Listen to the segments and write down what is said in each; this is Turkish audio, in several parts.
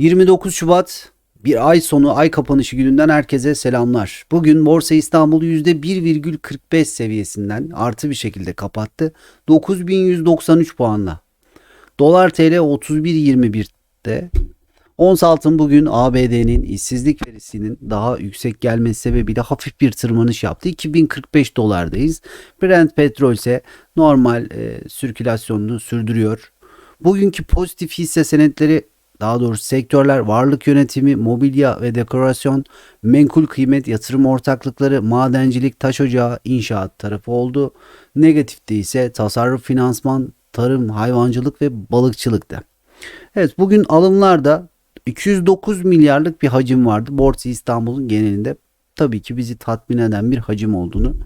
29 Şubat bir ay sonu ay kapanışı gününden herkese selamlar. Bugün Borsa İstanbul %1,45 seviyesinden artı bir şekilde kapattı. 9193 puanla. Dolar TL 31.21'de. Ons altın bugün ABD'nin işsizlik verisinin daha yüksek gelmesi sebebiyle hafif bir tırmanış yaptı. 2045 dolardayız. Brent petrol ise normal e, sirkülasyonunu sürdürüyor. Bugünkü pozitif hisse senetleri daha doğrusu sektörler varlık yönetimi, mobilya ve dekorasyon, menkul kıymet, yatırım ortaklıkları, madencilik, taş ocağı, inşaat tarafı oldu. Negatifte ise tasarruf finansman, tarım, hayvancılık ve balıkçılıktı. Evet bugün alımlarda 209 milyarlık bir hacim vardı. Borsa İstanbul'un genelinde tabii ki bizi tatmin eden bir hacim olduğunu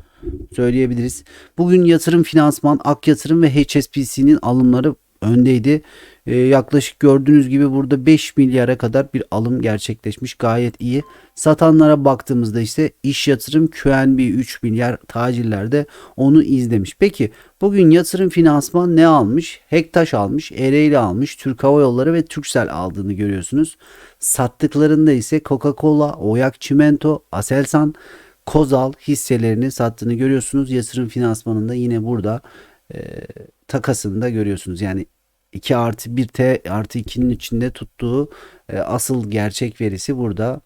söyleyebiliriz. Bugün yatırım finansman, ak yatırım ve HSBC'nin alımları öndeydi. Ee, yaklaşık gördüğünüz gibi burada 5 milyara kadar bir alım gerçekleşmiş. Gayet iyi. Satanlara baktığımızda ise iş yatırım QNB 3 milyar tacirlerde onu izlemiş. Peki bugün yatırım finansman ne almış? Hektaş almış, Ereğli almış, Türk Hava Yolları ve Turkcell aldığını görüyorsunuz. Sattıklarında ise Coca-Cola, Oyak Çimento, Aselsan, Kozal hisselerini sattığını görüyorsunuz. Yatırım finansmanında yine burada e, takasını da görüyorsunuz. Yani 2 artı 1 T artı 2'nin içinde tuttuğu e, asıl gerçek verisi burada.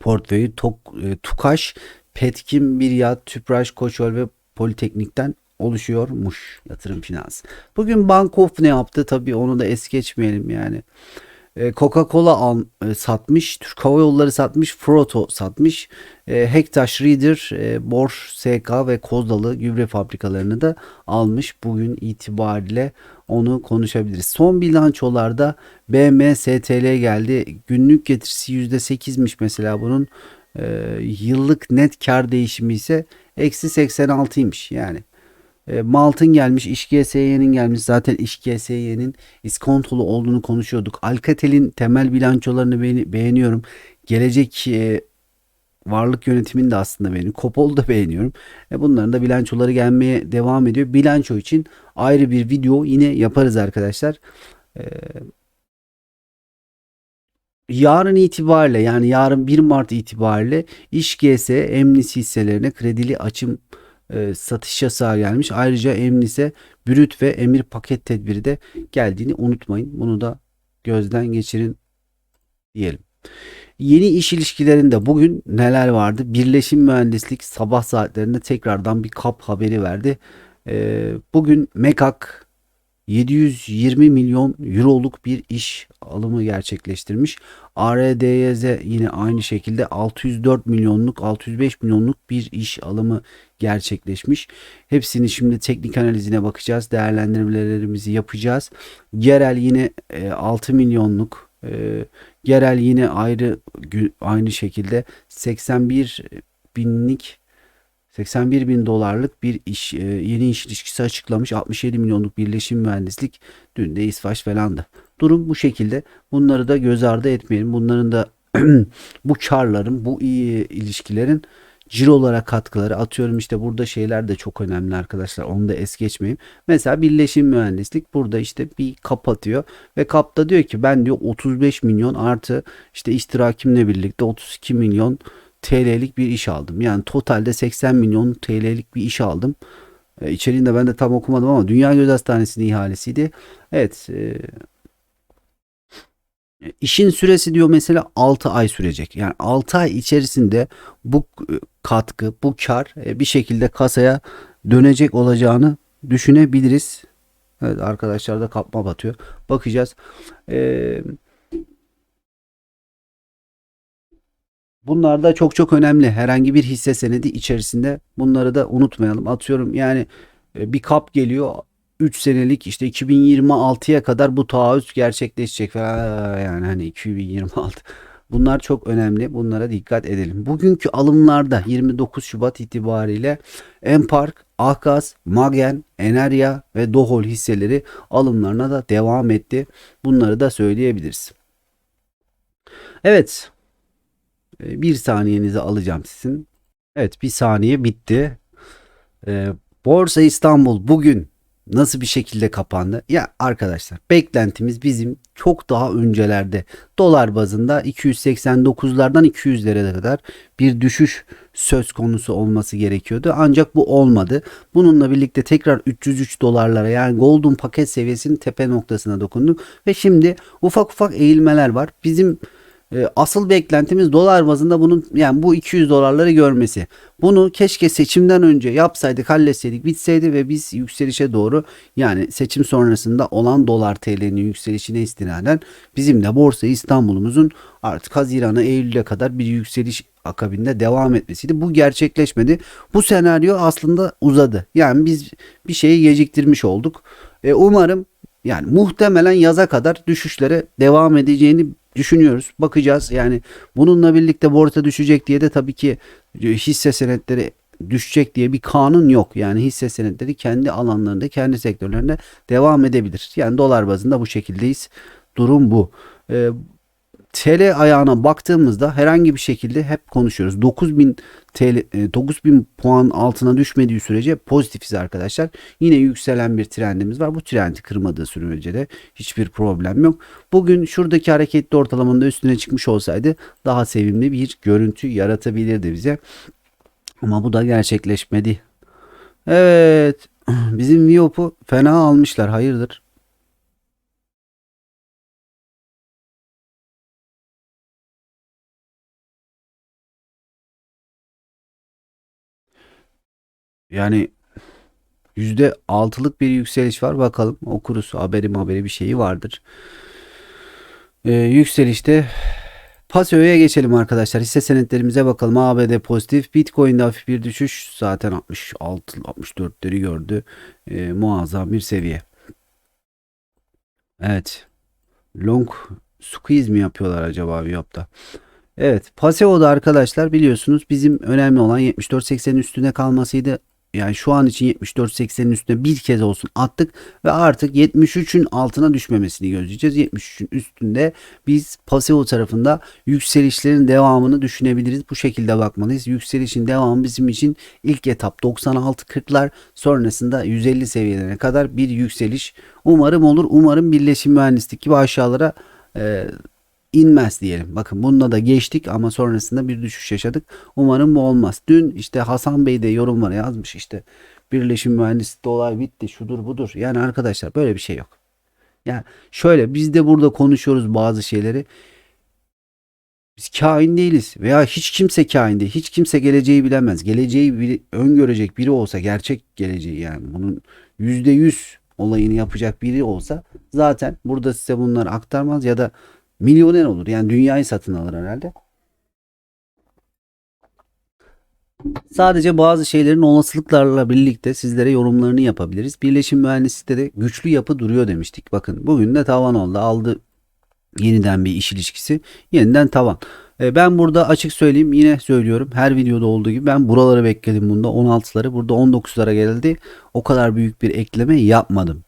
Portföyü Tok, e, Tukaş, Petkim, Biryat, Tüpraş, Koçol ve Politeknik'ten oluşuyormuş yatırım finans. Bugün Bankof ne yaptı? Tabii onu da es geçmeyelim yani. E, Coca-Cola al, e, satmış, Türk Hava Yolları satmış, Froto satmış, e, Hektaş Reader, Boş, SK ve Kozdalı gübre fabrikalarını da almış. Bugün itibariyle onu konuşabiliriz. Son bilançolarda BMSTL geldi. Günlük getirisi %8'miş mesela bunun. Yıllık net kar değişimi ise eksi 86'ymış yani. E, Malt'ın gelmiş, İşGSY'nin gelmiş. Zaten İşGSY'nin iskontolu olduğunu konuşuyorduk. Alcatel'in temel bilançolarını beğeni- beğeniyorum. Gelecek e, varlık yönetimini de aslında beğeniyorum. Kopol'u da beğeniyorum. E, bunların da bilançoları gelmeye devam ediyor. Bilanço için ayrı bir video yine yaparız arkadaşlar. E, yarın itibariyle yani yarın 1 Mart itibariyle İşGS Emnis hisselerine kredili açım e, satış yasağı gelmiş. Ayrıca Emnis'e brüt ve emir paket tedbiri de geldiğini unutmayın. Bunu da gözden geçirin diyelim. Yeni iş ilişkilerinde bugün neler vardı? Birleşim Mühendislik sabah saatlerinde tekrardan bir kap haberi verdi. E, bugün Mekak 720 milyon euroluk bir iş alımı gerçekleştirmiş. ARDYZ yine aynı şekilde 604 milyonluk 605 milyonluk bir iş alımı gerçekleşmiş. Hepsini şimdi teknik analizine bakacağız. Değerlendirmelerimizi yapacağız. Yerel yine e, 6 milyonluk e, Yerel yine ayrı aynı şekilde 81 binlik 81 bin dolarlık bir iş e, yeni iş ilişkisi açıklamış. 67 milyonluk birleşim mühendislik dün de İsvaç falandı. Durum bu şekilde. Bunları da göz ardı etmeyelim. Bunların da bu karların, bu iyi ilişkilerin cirolara katkıları atıyorum işte burada şeyler de çok önemli arkadaşlar. Onu da es geçmeyeyim. Mesela birleşim mühendislik burada işte bir kapatıyor ve kapta diyor ki ben diyor 35 milyon artı işte iştirakimle birlikte 32 milyon TL'lik bir iş aldım. Yani totalde 80 milyon TL'lik bir iş aldım. E, içeriğini ben de tam okumadım ama Dünya Göz Hastanesi'nin ihalesiydi. Evet. E, işin süresi diyor mesela 6 ay sürecek. Yani 6 ay içerisinde bu e, katkı, bu kar e, bir şekilde kasaya dönecek olacağını düşünebiliriz. Evet arkadaşlar da kapma batıyor. Bakacağız. Eee Bunlar da çok çok önemli. Herhangi bir hisse senedi içerisinde bunları da unutmayalım. Atıyorum yani e, bir kap geliyor 3 senelik işte 2026'ya kadar bu taahhüt gerçekleşecek falan yani hani 2026. Bunlar çok önemli. Bunlara dikkat edelim. Bugünkü alımlarda 29 Şubat itibariyle Empark, Akgaz, Magen, Enerya ve Dohol hisseleri alımlarına da devam etti. Bunları da söyleyebiliriz. Evet, bir saniyenizi alacağım sizin. Evet bir saniye bitti. Ee, Borsa İstanbul bugün nasıl bir şekilde kapandı? Ya arkadaşlar beklentimiz bizim çok daha öncelerde dolar bazında 289'lardan 200'lere kadar bir düşüş söz konusu olması gerekiyordu. Ancak bu olmadı. Bununla birlikte tekrar 303 dolarlara yani Golden paket seviyesinin tepe noktasına dokunduk ve şimdi ufak ufak eğilmeler var. Bizim e, asıl beklentimiz dolar bazında bunun yani bu 200 dolarları görmesi. Bunu keşke seçimden önce yapsaydık, halletseydik, bitseydi ve biz yükselişe doğru yani seçim sonrasında olan dolar TL'nin yükselişine istinaden bizim de Borsa İstanbul'umuzun artık Haziran'a Eylül'e kadar bir yükseliş akabinde devam etmesiydi. Bu gerçekleşmedi. Bu senaryo aslında uzadı. Yani biz bir şeyi geciktirmiş olduk. E, umarım yani muhtemelen yaza kadar düşüşlere devam edeceğini düşünüyoruz. Bakacağız. Yani bununla birlikte borsa düşecek diye de tabii ki hisse senetleri düşecek diye bir kanun yok. Yani hisse senetleri kendi alanlarında, kendi sektörlerinde devam edebilir. Yani dolar bazında bu şekildeyiz. Durum bu. Ee, TL ayağına baktığımızda herhangi bir şekilde hep konuşuyoruz. 9000 TL 9000 puan altına düşmediği sürece pozitifiz arkadaşlar. Yine yükselen bir trendimiz var. Bu trendi kırmadığı sürece de hiçbir problem yok. Bugün şuradaki hareketli ortalamanın üstüne çıkmış olsaydı daha sevimli bir görüntü yaratabilirdi bize. Ama bu da gerçekleşmedi. Evet. Bizim Viop'u fena almışlar. Hayırdır? Yani yüzde altılık bir yükseliş var. Bakalım okuruz. Haberi haberi bir şeyi vardır. Ee, yükselişte Pasio'ya geçelim arkadaşlar. Hisse senetlerimize bakalım. ABD pozitif. Bitcoin'de hafif bir düşüş. Zaten 66 64'leri gördü. Ee, muazzam bir seviye. Evet. Long squeeze mi yapıyorlar acaba Viyop'ta? Evet. Paseo'da arkadaşlar biliyorsunuz bizim önemli olan 74.80'in üstünde kalmasıydı yani şu an için 74-80'in üstüne bir kez olsun attık ve artık 73'ün altına düşmemesini gözleyeceğiz. 73'ün üstünde biz paseo tarafında yükselişlerin devamını düşünebiliriz. Bu şekilde bakmalıyız. Yükselişin devamı bizim için ilk etap 96-40'lar sonrasında 150 seviyelerine kadar bir yükseliş umarım olur. Umarım birleşim mühendislik gibi aşağılara e, inmez diyelim. Bakın bununla da geçtik ama sonrasında bir düşüş yaşadık. Umarım bu olmaz. Dün işte Hasan Bey de yorumlara yazmış işte birleşim mühendisliği olay bitti şudur budur. Yani arkadaşlar böyle bir şey yok. Yani şöyle biz de burada konuşuyoruz bazı şeyleri. Biz kain değiliz veya hiç kimse kain değil. Hiç kimse geleceği bilemez. Geleceği biri, öngörecek biri olsa gerçek geleceği yani bunun yüzde yüz olayını yapacak biri olsa zaten burada size bunları aktarmaz ya da milyoner olur. Yani dünyayı satın alır herhalde. Sadece bazı şeylerin olasılıklarla birlikte sizlere yorumlarını yapabiliriz. Birleşim mühendislikte de güçlü yapı duruyor demiştik. Bakın bugün de tavan oldu. Aldı yeniden bir iş ilişkisi. Yeniden tavan. E, ben burada açık söyleyeyim yine söylüyorum. Her videoda olduğu gibi ben buraları bekledim bunda. 16'ları burada 19'lara geldi. O kadar büyük bir ekleme yapmadım.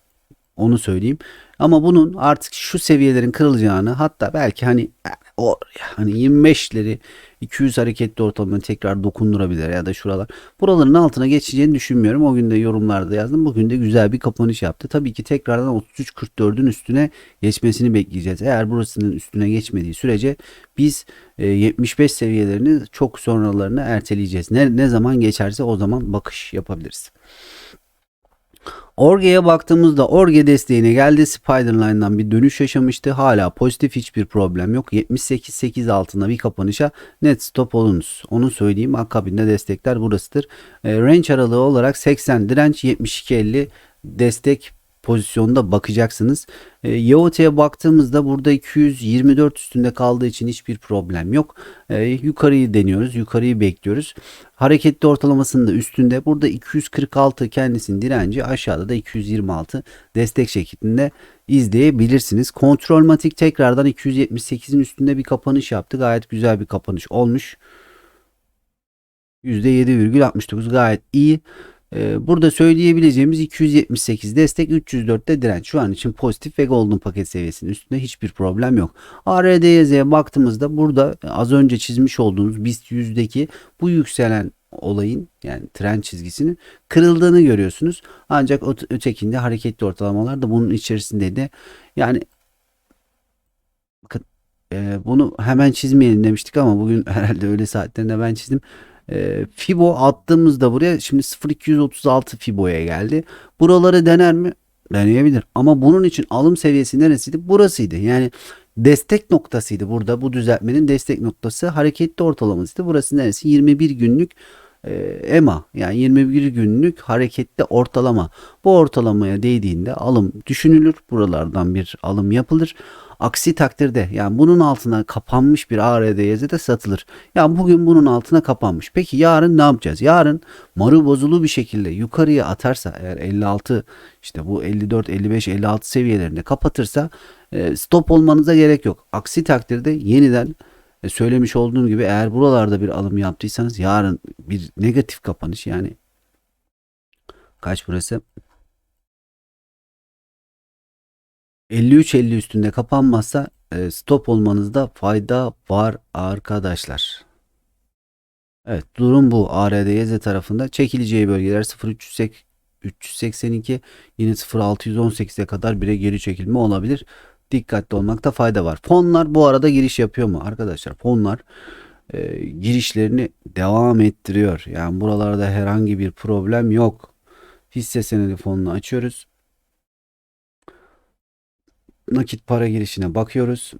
Onu söyleyeyim. Ama bunun artık şu seviyelerin kırılacağını hatta belki hani o hani 25'leri 200 hareketli ortalamanı tekrar dokundurabilir ya da şuralar. Buraların altına geçeceğini düşünmüyorum. O gün de yorumlarda yazdım. Bugün de güzel bir kapanış yaptı. Tabii ki tekrardan 33-44'ün üstüne geçmesini bekleyeceğiz. Eğer burasının üstüne geçmediği sürece biz 75 e, seviyelerini çok sonralarını erteleyeceğiz. Ne, ne zaman geçerse o zaman bakış yapabiliriz. Orge'ye baktığımızda Orge desteğine geldi. Spiderline'dan bir dönüş yaşamıştı. Hala pozitif hiçbir problem yok. 78.8 altında bir kapanışa net stop olunuz. Onu söyleyeyim. Akabinde destekler burasıdır. E, range aralığı olarak 80 direnç 72.50 destek pozisyonda bakacaksınız. E, YOT'ye baktığımızda burada 224 üstünde kaldığı için hiçbir problem yok. E, yukarıyı deniyoruz. Yukarıyı bekliyoruz. Hareketli ortalamasının da üstünde. Burada 246 kendisinin direnci. Aşağıda da 226 destek şeklinde izleyebilirsiniz. Kontrol matik tekrardan 278'in üstünde bir kapanış yaptı. Gayet güzel bir kapanış olmuş. %7,69 gayet iyi. Ee, burada söyleyebileceğimiz 278 destek 304'te direnç. Şu an için pozitif ve golden paket seviyesinin üstünde hiçbir problem yok. ARDYZ'ye baktığımızda burada az önce çizmiş olduğumuz BIST 100'deki bu yükselen olayın yani trend çizgisinin kırıldığını görüyorsunuz. Ancak ötekinde hareketli ortalamalar da bunun içerisindeydi. Yani E, bunu hemen çizmeyelim demiştik ama bugün herhalde öğle saatlerinde ben çizdim. E, Fibo attığımızda buraya şimdi 0236 Fibo'ya geldi. Buraları dener mi? Deneyebilir. Ama bunun için alım seviyesi neresiydi? Burasıydı. Yani destek noktasıydı burada. Bu düzeltmenin destek noktası hareketli ortalamasıydı. Burası neresi? 21 günlük e, EMA yani 21 günlük hareketli ortalama. Bu ortalamaya değdiğinde alım düşünülür. Buralardan bir alım yapılır. Aksi takdirde yani bunun altına kapanmış bir ARDYZ de satılır. Yani bugün bunun altına kapanmış. Peki yarın ne yapacağız? Yarın marı bozulu bir şekilde yukarıya atarsa eğer 56 işte bu 54 55 56 seviyelerinde kapatırsa e, stop olmanıza gerek yok. Aksi takdirde yeniden e, söylemiş olduğum gibi eğer buralarda bir alım yaptıysanız yarın bir negatif kapanış yani kaç burası? 53-50 üstünde kapanmazsa e, stop olmanızda fayda var arkadaşlar. Evet durum bu. ARDYZ tarafında çekileceği bölgeler 0382 yine 0618'e kadar bire geri çekilme olabilir. Dikkatli olmakta fayda var. Fonlar bu arada giriş yapıyor mu arkadaşlar? Fonlar e, girişlerini devam ettiriyor. Yani buralarda herhangi bir problem yok. Hisse senedi fonunu açıyoruz. Nakit para girişine bakıyoruz.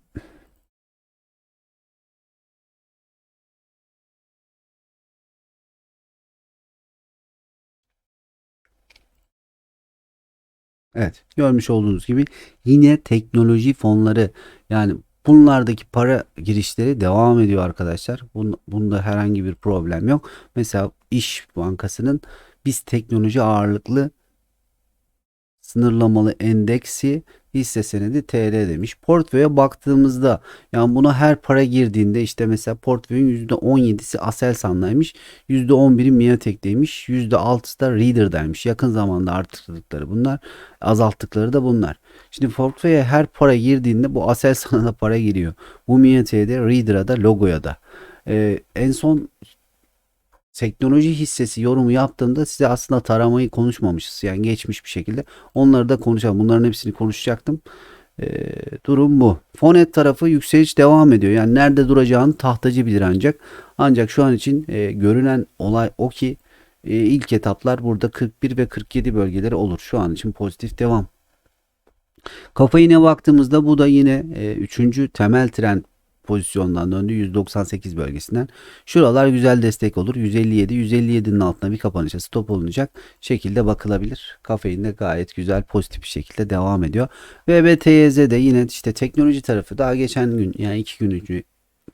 Evet, görmüş olduğunuz gibi yine teknoloji fonları yani bunlardaki para girişleri devam ediyor arkadaşlar. Bun, bunda herhangi bir problem yok. Mesela İş Bankası'nın biz teknoloji ağırlıklı sınırlamalı endeksi hisse senedi TL demiş. Portföye baktığımızda yani buna her para girdiğinde işte mesela portföyün %17'si Aselsan'daymış. %11'i Miatek'teymiş. %6'sı da Reader'daymış. Yakın zamanda arttırdıkları bunlar. Azalttıkları da bunlar. Şimdi portföye her para girdiğinde bu Aselsan'a da para giriyor. Bu Miatek'e de Reader'a da Logo'ya da. Ee, en son teknoloji hissesi yorumu yaptığımda size aslında taramayı konuşmamışız. Yani geçmiş bir şekilde. Onları da konuşalım. Bunların hepsini konuşacaktım. E, durum bu. Fonet tarafı yükseliş devam ediyor. Yani nerede duracağını tahtacı bilir ancak. Ancak şu an için e, görünen olay o ki e, ilk etaplar burada 41 ve 47 bölgeleri olur. Şu an için pozitif devam. Kafa yine baktığımızda bu da yine e, üçüncü temel trend pozisyondan döndü 198 bölgesinden. Şuralar güzel destek olur. 157 157'nin altına bir kapanışa stop olunacak şekilde bakılabilir. Kafein de gayet güzel pozitif bir şekilde devam ediyor. Ve BTYZ de yine işte teknoloji tarafı daha geçen gün yani iki gün önce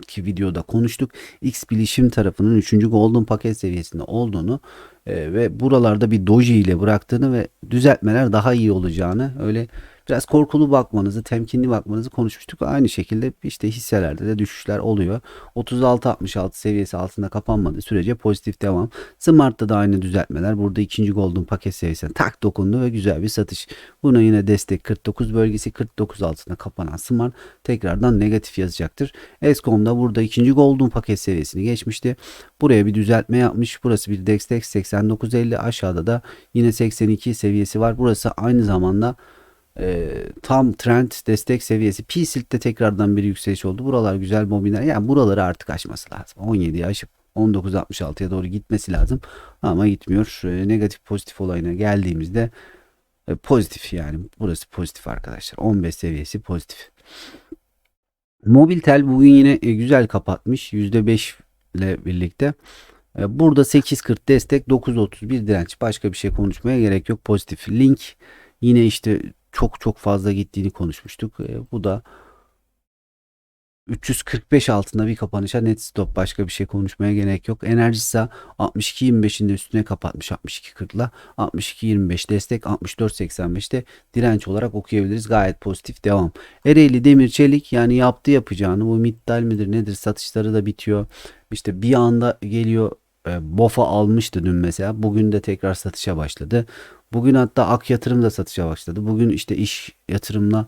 ki videoda konuştuk. X bilişim tarafının 3. golden paket seviyesinde olduğunu e, ve buralarda bir doji ile bıraktığını ve düzeltmeler daha iyi olacağını öyle Biraz korkulu bakmanızı, temkinli bakmanızı konuşmuştuk. Aynı şekilde işte hisselerde de düşüşler oluyor. 36-66 seviyesi altında kapanmadığı sürece pozitif devam. Smart'ta da aynı düzeltmeler. Burada ikinci golden paket seviyesine tak dokundu ve güzel bir satış. Buna yine destek 49 bölgesi 49 altında kapanan Smart tekrardan negatif yazacaktır. Escom da burada ikinci golden paket seviyesini geçmişti. Buraya bir düzeltme yapmış. Burası bir destek 89.50 aşağıda da yine 82 seviyesi var. Burası aynı zamanda e, tam trend destek seviyesi. P-Silk'te tekrardan bir yükseliş oldu. Buralar güzel mobilyler. Yani buraları artık aşması lazım. 17'yi aşıp 19.66'ya doğru gitmesi lazım. Ama gitmiyor. E, negatif pozitif olayına geldiğimizde e, pozitif yani. Burası pozitif arkadaşlar. 15 seviyesi pozitif. Mobiltel bugün yine e, güzel kapatmış. %5 ile birlikte. E, burada 8.40 destek 9.31 direnç. Başka bir şey konuşmaya gerek yok. Pozitif. Link yine işte çok çok fazla gittiğini konuşmuştuk. E, bu da 345 altında bir kapanışa net stop. Başka bir şey konuşmaya gerek yok. Enerjisa 62.25'in de üstüne kapatmış 62.40'la. 62.25 destek 64.85'te direnç olarak okuyabiliriz. Gayet pozitif devam. Ereğli Demir Çelik yani yaptı yapacağını bu middal midir nedir satışları da bitiyor. İşte bir anda geliyor e, BOFA almıştı dün mesela. Bugün de tekrar satışa başladı. Bugün hatta Ak Yatırım da satışa başladı. Bugün işte iş yatırımla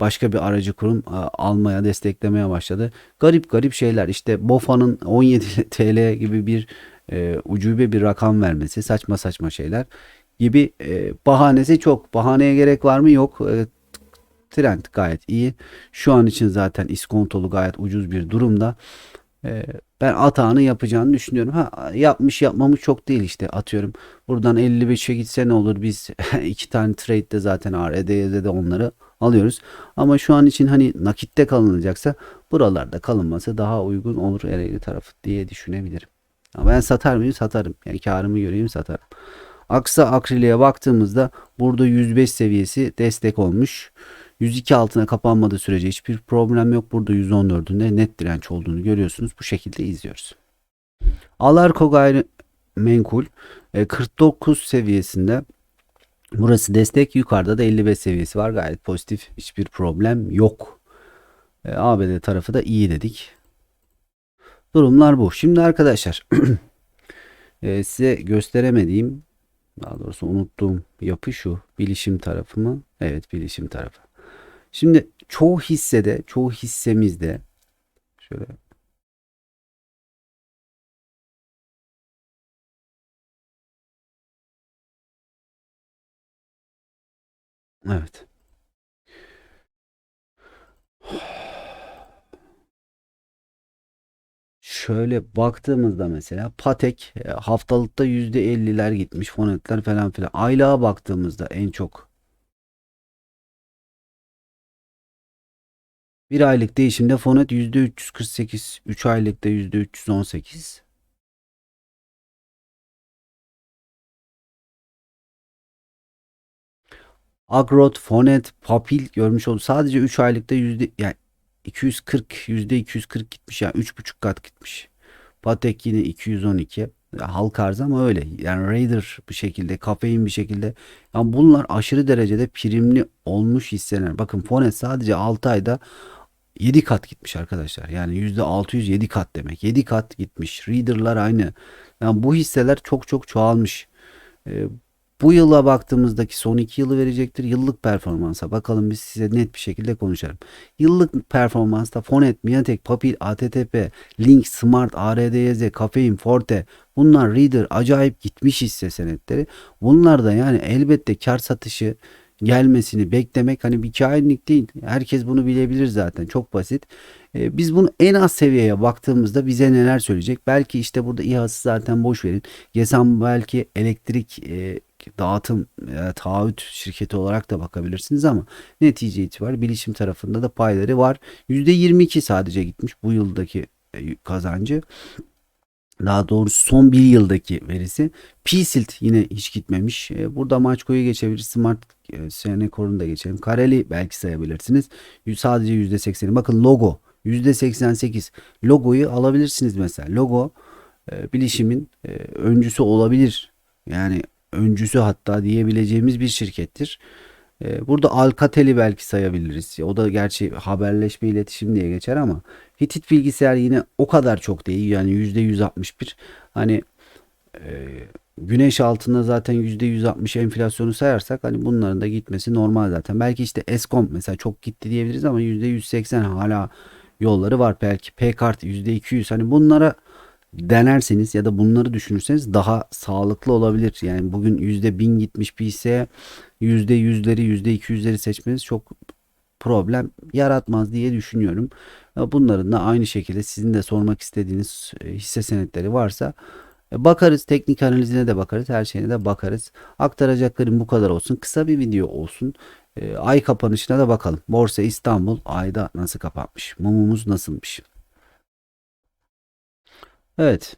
başka bir aracı kurum e, almaya, desteklemeye başladı. Garip garip şeyler. İşte BOFA'nın 17 TL gibi bir e, ucube bir rakam vermesi, saçma saçma şeyler gibi e, bahanesi çok. Bahaneye gerek var mı? Yok. E, Trend gayet iyi. Şu an için zaten iskontolu gayet ucuz bir durumda. Ee, ben atağını yapacağını düşünüyorum. Ha yapmış yapmamış çok değil işte atıyorum. Buradan 55'e gitse ne olur biz iki tane trade'de zaten RD'de de onları alıyoruz. Ama şu an için hani nakitte kalınacaksa buralarda kalınması daha uygun olur Ereğli tarafı diye düşünebilirim. Ama ben satar mıyım? Satarım. Yani karımı göreyim satarım. Aksa akriliğe baktığımızda burada 105 seviyesi destek olmuş. 102 altına kapanmadığı sürece hiçbir problem yok. Burada 114'ünde net direnç olduğunu görüyorsunuz. Bu şekilde izliyoruz. Alarko gayrimenkul 49 e, seviyesinde Burası destek yukarıda da 55 seviyesi var. Gayet pozitif. Hiçbir problem yok. E, ABD tarafı da iyi dedik. Durumlar bu. Şimdi arkadaşlar e, size gösteremediğim daha doğrusu unuttuğum yapı şu. Bilişim tarafı mı? Evet bilişim tarafı. Şimdi çoğu hissede, çoğu hissemizde şöyle Evet. Şöyle baktığımızda mesela Patek e, haftalıkta %50'ler gitmiş fonetler falan filan. Aylığa baktığımızda en çok bir aylık değişimde fonet %348, 3 aylıkta %318. Agrot, Fonet, Papil görmüş olduk. Sadece 3 aylıkta yüzde yani 240 yüzde 240 gitmiş yani 3,5 kat gitmiş. Patek yine 212. Halk arz ama öyle. Yani Raider bir şekilde, kafein bir şekilde. Yani bunlar aşırı derecede primli olmuş hisseler. Bakın Fonet sadece 6 ayda 7 kat gitmiş arkadaşlar. Yani %607 kat demek. 7 kat gitmiş. Reader'lar aynı. Yani bu hisseler çok çok çoğalmış. Ee, bu yıla baktığımızdaki son iki yılı verecektir. Yıllık performansa bakalım biz size net bir şekilde konuşalım. Yıllık performansta Fonet, Miatek, Papil, ATTP, Link, Smart, ARDYZ, Kafein, Forte bunlar Reader acayip gitmiş hisse senetleri. Bunlar da yani elbette kar satışı gelmesini beklemek hani bir kainlik değil. Herkes bunu bilebilir zaten. Çok basit. Ee, biz bunu en az seviyeye baktığımızda bize neler söyleyecek? Belki işte burada İHA'sı zaten boş verin. GESAM belki elektrik e, dağıtım e, taahhüt şirketi olarak da bakabilirsiniz ama netice itibariyle bilişim tarafında da payları var. %22 sadece gitmiş bu yıldaki e, kazancı. Daha doğrusu son bir yıldaki verisi. P-Silt yine hiç gitmemiş. E, burada Maçko'yu geçebiliriz. Smart e, Senekor'unu da geçelim. Kareli belki sayabilirsiniz. Sadece %80'i. Bakın logo %88. Logoyu alabilirsiniz mesela. Logo e, bilişimin öncüsü olabilir. Yani öncüsü hatta diyebileceğimiz bir şirkettir. Burada Alcatel'i belki sayabiliriz. O da gerçi haberleşme iletişim diye geçer ama Hitit bilgisayar yine o kadar çok değil. Yani %161. Hani e, güneş altında zaten %160 enflasyonu sayarsak hani bunların da gitmesi normal zaten. Belki işte Eskom mesela çok gitti diyebiliriz ama %180 hala yolları var. Belki P-Kart %200 hani bunlara denerseniz ya da bunları düşünürseniz daha sağlıklı olabilir. Yani bugün %1000 gitmiş bir hisseye %100'leri %200'leri seçmeniz çok problem yaratmaz diye düşünüyorum. Bunların da aynı şekilde sizin de sormak istediğiniz e, hisse senetleri varsa e, bakarız. Teknik analizine de bakarız. Her şeyine de bakarız. Aktaracaklarım bu kadar olsun. Kısa bir video olsun. E, ay kapanışına da bakalım. Borsa İstanbul ayda nasıl kapatmış? Mumumuz nasılmış? Evet.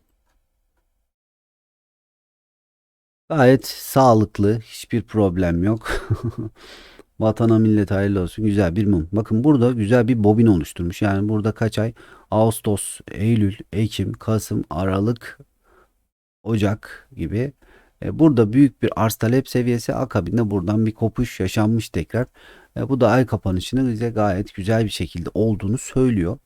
Gayet sağlıklı. Hiçbir problem yok. Vatana millet hayırlı olsun. Güzel bir mum. Bakın burada güzel bir bobin oluşturmuş. Yani burada kaç ay? Ağustos, Eylül, Ekim, Kasım, Aralık, Ocak gibi. E, burada büyük bir arz talep seviyesi akabinde buradan bir kopuş yaşanmış tekrar. E, bu da ay kapanışını bize gayet güzel bir şekilde olduğunu söylüyor.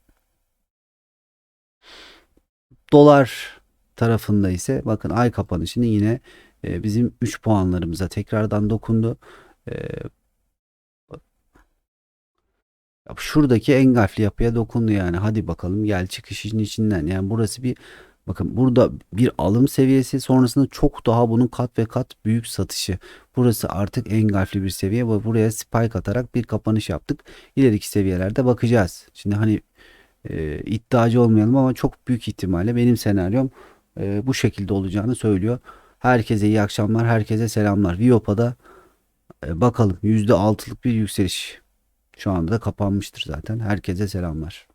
Dolar tarafında ise bakın ay kapanışını yine e, bizim 3 puanlarımıza tekrardan dokundu. E, şuradaki engafli yapıya dokundu yani. Hadi bakalım gel çıkışın içinden. Yani burası bir Bakın burada bir alım seviyesi sonrasında çok daha bunun kat ve kat büyük satışı. Burası artık engulfli bir seviye ve buraya spike atarak bir kapanış yaptık. İleriki seviyelerde bakacağız. Şimdi hani e, iddiacı olmayalım ama çok büyük ihtimalle benim senaryom e, bu şekilde olacağını söylüyor. Herkese iyi akşamlar, herkese selamlar. Viyopa'da e, bakalım %6'lık bir yükseliş. Şu anda da kapanmıştır zaten. Herkese selamlar.